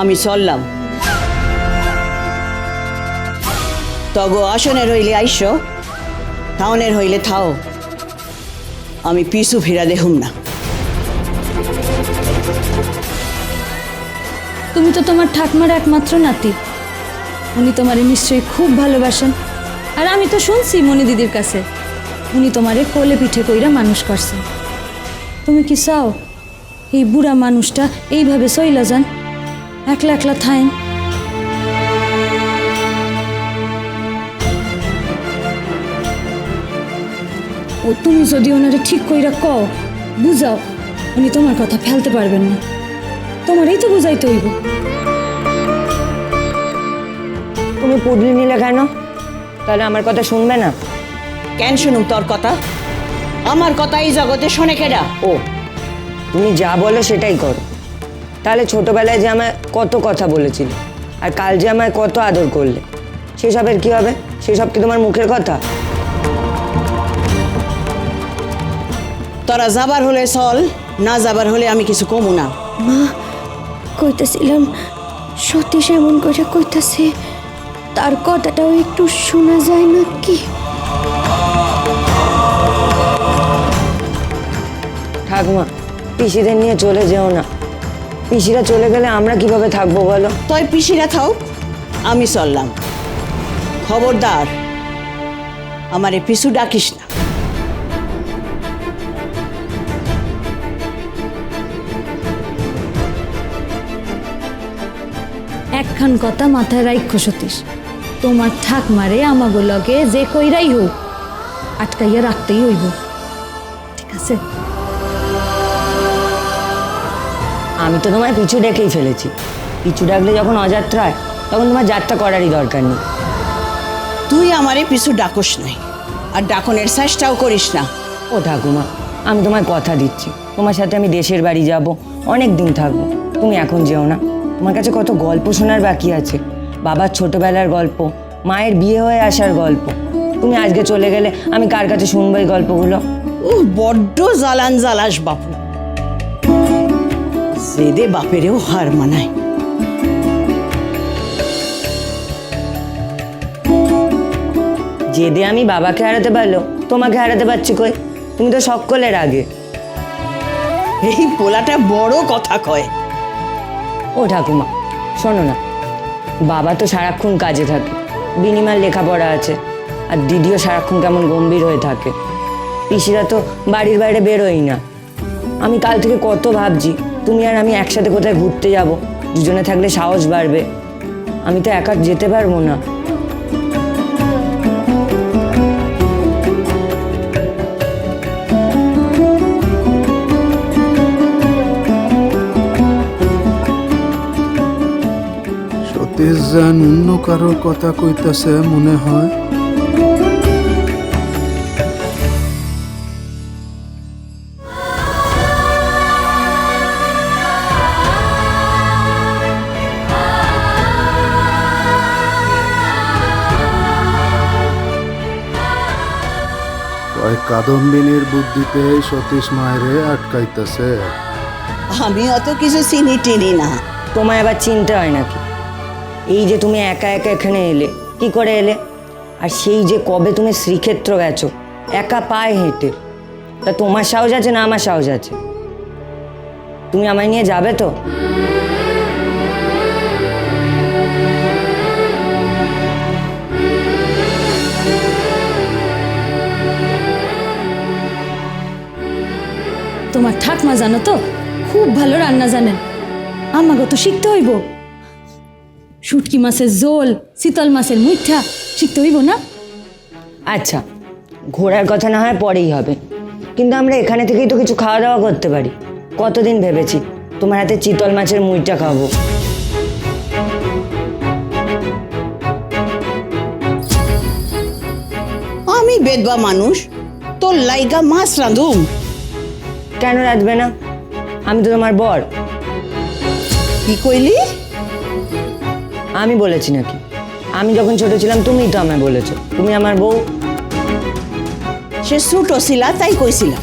আমি চললাম। তগো আসনের হইলে আইস, টাউনের হইলে থাও। আমি পিছু ফিরা দেখুম না। তুমি তো তোমার ঠাকমার একমাত্র নাতি। উনি তোমারে নিশ্চয়ই খুব ভালোবাসেন। আর আমি তো শুনছি মনি দিদির কাছে, উনি তোমারে কোলে পিঠে কইরা মানুষ করছেন। তুমি কি চাও, এই বুড়া মানুষটা এইভাবে সইলা যান? একলা একলা থাইন ও তুমি যদি ওনারে ঠিক কইরা কও বুঝাও উনি তোমার কথা ফেলতে পারবেন না। তোমারই তো বুঝাইতে হইব। তুমি পুডলি নিলে কেন? তাহলে আমার কথা শুনবে না। কেন শুনুম তোর কথা? আমার কথা এই জগতে শোনে কেডা? ও তুমি যা বলো সেটাই করো। তাহলে ছোটবেলায় যে আমায় কত কথা বলেছিলে আর কাল যে আমায় কত আদর করলে সেসবের কি হবে? সেসব কি তোমার মুখের কথা? তোরা যাবার হলে চল না যাবার হলে আমি কিছু কমু না। মা কইতেছিলাম সতীশ এমন করে কইতাছে তার কথাটাও একটু শোনা যায় না কি? ঠাকুমা পিসিদের নিয়ে চলে যেও না। পিসিরা চলে গেলে আমরা কীভাবে থাকব বলো? তই পিসিরা থাও আমি চললাম। খবরদার আমারে পিছু ডাকিস না। একখান কথা মাথায় রাইখো সতীশ। তোমার ঠাক মারে আমাগো লগে যে কইরাই হোক আটকাইয়া রাখতেই হইব। ঠিক আছে? আমি তো তোমায় পিছু ডেকেই ফেলেছি। পিছু ডাকলে যখন অযাত্রা হয় তখন তোমার যাত্রা করারই দরকার নেই। তুই আমারে পিছু ডাকস নাই আর ডাকনের চেষ্টাও করিস না। ও ঠাকুমা আমি তোমায় কথা দিচ্ছি। তোমার সাথে আমি দেশের বাড়ি যাব অনেক দিন থাকব। তুমি এখন যেও না। তোমার কাছে কত গল্প শোনার বাকি আছে। বাবার ছোটবেলার গল্প মায়ের বিয়ে হয়ে আসার গল্প। তুমি আজকে চলে গেলে আমি কার কাছে শুনব এই গল্পগুলো? ও বড্ড জ্বালান জ্বালাস বাপু। জেদে বাপেরেও হার মানায়। যেদে আমি বাবাকে হারাতে পারল তোমাকে হারাতে পারছি কই তুমি তো সকলের আগে এই পোলাটা বড় কথা কয়। ও ঠাকুমা, শোনো না। বাবা তো সারাক্ষণ কাজে থাকে। বিনিময় লেখাপড়া আছে। আর দিদিও সারাক্ষণ কেমন গম্ভীর হয়ে থাকে। পিসিরা তো বাড়ির বাইরে বেরোই না। আমি কাল থেকে কত ভাবছি তুমি আর আমি একসাথে কোথায় ঘুরতে যাব? দুজনে থাকলে সাহস বাড়বে। আমি তো একা যেতে পারব না। সতীশ যেন অন্য কারোর কথা কইতাছে, মনে হয় ওই কাদম্বিনীর বুদ্ধিতে সতীশ মায়েরে আটকাইতেছে। আমি অত কিছু চিনি টিনি না। তোমায় আবার চিনতে হয় নাকি? এই যে তুমি একা একা এখানে এলে কি করে এলে? আর সেই যে কবে তুমি শ্রীক্ষেত্র গেছো একা পায়ে হেঁটে তা তোমার সাহস আছে না আমার সাহস আছে? তুমি আমায় নিয়ে যাবে তো? তোমার ঠাকমা জানো তো? খুব ভালো রান্না জানেন। আমাকে তো শিখতে হইব। শুটকি মাছের ঝোল শীতল মাছের মুঠা শিখতে হইব না? আচ্ছা ঘোরার কথা না হয় পরেই হবে। কিন্তু আমরা এখানে থেকেই তো কিছু খাওয়া দাওয়া করতে পারি। কতদিন ভেবেছি তোমার হাতে চিতল মাছের মুইটা খাব। আমি বেদবা মানুষ তোর লাইগা মাছ রাঁধুম। কেন রাঁধবে না? আমি তো তোমার বর। কি কইলি? আমি বলেছি নাকি? আমি যখন ছোট ছিলাম তুমিই তো আমায় বলেছ। তুমি আমার বউ। সে ছুটো ছিলা তাই কইছিলাম।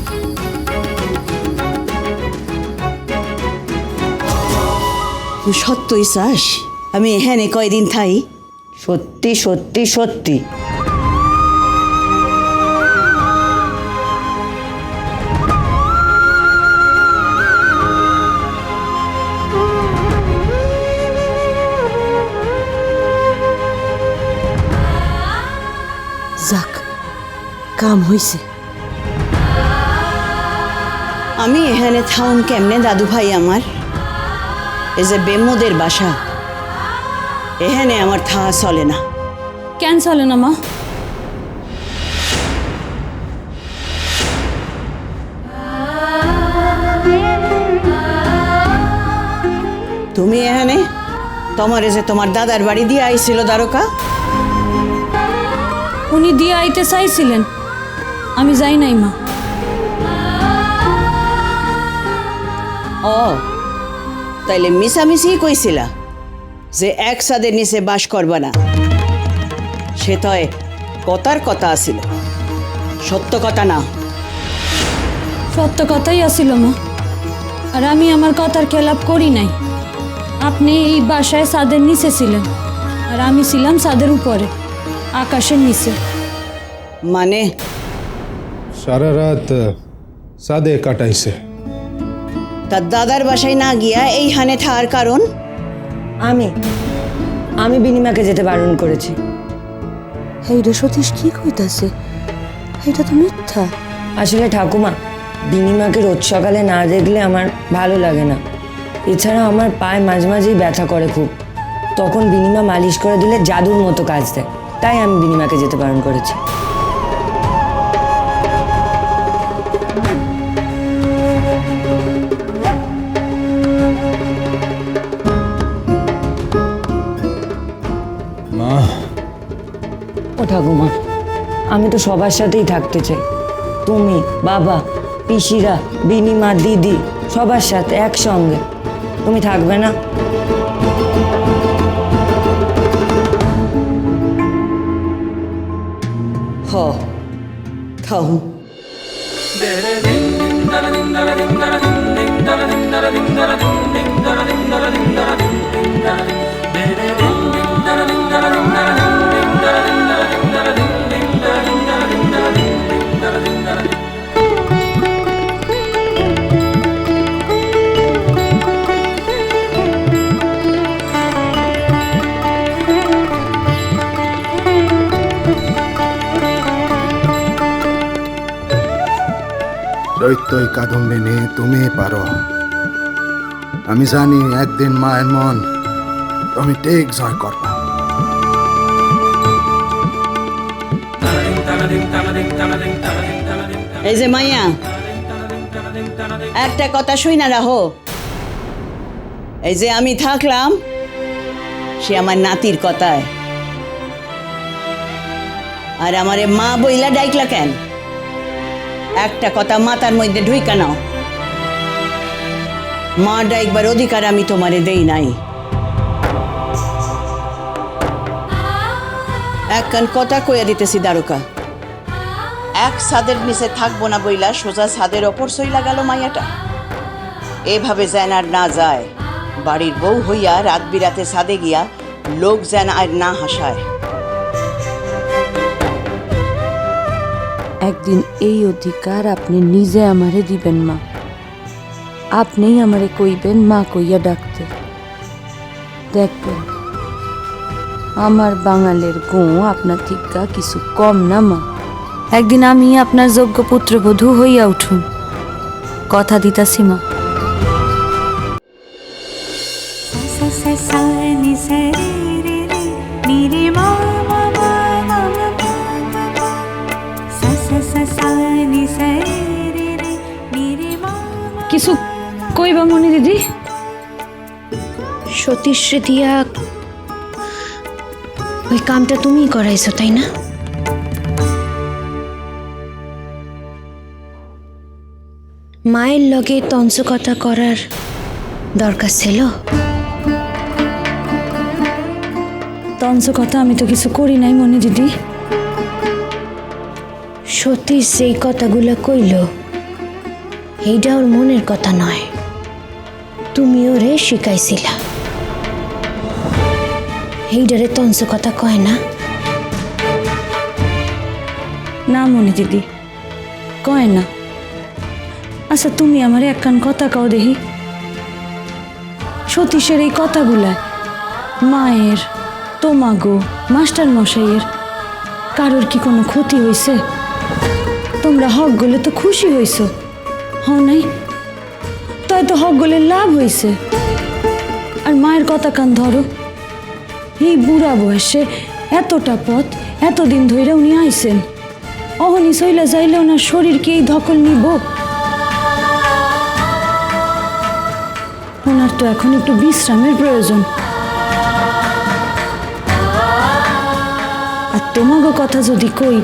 তুই সত্যই চাস? আমি এখানে কয়দিন থাই? সত্যি সত্যি সত্যি। যাক কাম হইছে। আমি এখানে থাউন কেমনে দাদু ভাই আমার? এই যে বেমুদের বাসা এখানে আমার থা চলে না। কেন চলে না মা? তুমি এখানে? তোমার যে তোমার দাদার বাড়ি দিয়ে আইছিল দ্বারকা? উনি দিয়ে আইতে চাইছিলেন। আমি যাই নাই মা। ও তাইলে মিশামিশি কইছিলা যে এক সাদের নিচে বাস করবা না। সে তয় কথার কথা আছিল। সত্য কথা না। সত্য কথাই আসিল মা। আর আমি আমার কথার খেলাপ করি নাই। আপনি এই বাসায় ছাদের নিচে ছিলেন আর আমি ছিলাম ছাদের উপরে। আকাশের নিচে। মানে? সারা রাত সাদে কাটাইছে। তার দাদার বাসায় না গিয়া এইখানে থাকার কারণ? আমি আমি বিনিমাকে যেতে বারণ করেছি। এইটা সতীশ কি কইতাছে? এটা তো মিথ্যা। আসলে ঠাকুমা বিনিমাকে রোজ সকালে না দেখলে আমার ভালো লাগে না। এছাড়া আমার পায়ে মাঝে মাঝেই ব্যথা করে খুব। তখন বিনিমা মালিশ করে দিলে জাদুর মতো কাজ দেয়। তাই আমি বিনিমাকে যেতে বারণ করেছি। মা। ও ঠাকুমা আমি তো সবার সাথেই থাকতে চাই। তুমি বাবা পিসিরা বিনিমা দিদি সবার সাথে একসঙ্গে। তুমি থাকবে না? हाँ था हूँ দৈত্যই কাদম্বিনী তুমি পারো। আমি জানি একদিন মায়ের মন, তুমি ঠিক জয় করবা। এই যে মাইয়া, একটা কথা শুই না রাহো। এই যে আমি থাকলাম, সে আমার নাতির কথায়। আর আমারে মা বইলা ডাইকলা কেন? একটা কথা মাথার মধ্যে ঢুইকা নাও। মা ডাইকবার অধিকার আমি তোমারে দেই নাই। একখান কথা কইয়া দিতেছি দ্বারকা এক ছাদের নিচে থাকব না বইলা সোজা ছাদের ওপর সইলা গেল মাইয়াটা। এভাবে যেন আর না যায়। বাড়ির বউ হইয়া রাত বিরাতে ছাদে গিয়া লোক যেন আর না হাসায়। একদিন এই অধিকার আপনি নিজে আমারে দিবেন মা আপনিই আমারে কইবেন মা কইয়া ডাকতে দেখবেন আমার বাঙালের গো আপনার থিকা কিছু কম না মা একদিন আমি আপনার যোগ্য পুত্রবধূ হইয়া উঠুন কথা দিতাছি মা কইবা মনি দিদি? সতীশ দিয়া ওই কামটা তুমিই করাইছো তাই না? মায়ের লগে তঞ্চকতা করার দরকার ছিল? তঞ্চ কথা আমি তো কিছু করি নাই মনি দিদি। সতীশ যেই কথাগুলো কইল এইটা ওর মনের কথা নয়। তুমি ওরে শিখাইছিলা এইডারে তঞ্চ কথা কয় না? না মনি দিদি, কয় না। আচ্ছা তুমি আমার এক কান কথা কাও দেখি সতীশের এই কথাগুলা মায়ের, তোমাগো মাস্টার মশাইয়ের কারোর কি কোনো ক্ষতি হয়েছে তোমরা হক গলে তো খুশি হইছ, হও নাই? তাই তো হক গলে লাভ হয়েছে আর মায়ের কথা কান ধরো। এই বুড়া বয়সে এতটা পথ, এতদিন ধরে উনি আইছেন। অহনি সইলা যাইলে ওনার শরীরকে এই ধকল নিব? ওনার তো এখন একটু বিশ্রামের প্রয়োজন। আর তোমাগো কথা যদি কই,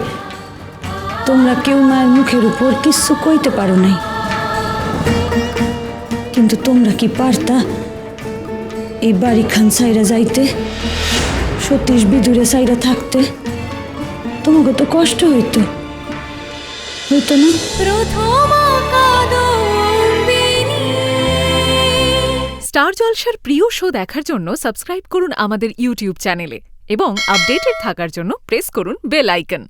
তোমরা কেউ মায়ের মুখের উপর কিচ্ছু কইতে পারো নাই। কিন্তু তোমরা কি পারতা? এই বাড়ি খান সাইরা যাইতে সতীশ বিদুরে সাইরা থাকতে তোমাকে তো কষ্ট হইতো। হইতো না? প্রথম স্টার জলসার প্রিয় শো দেখার জন্য সাবস্ক্রাইব করুন আমাদের ইউটিউব চ্যানেলে এবং আপডেটেড থাকার জন্য প্রেস করুন বেল আইকন।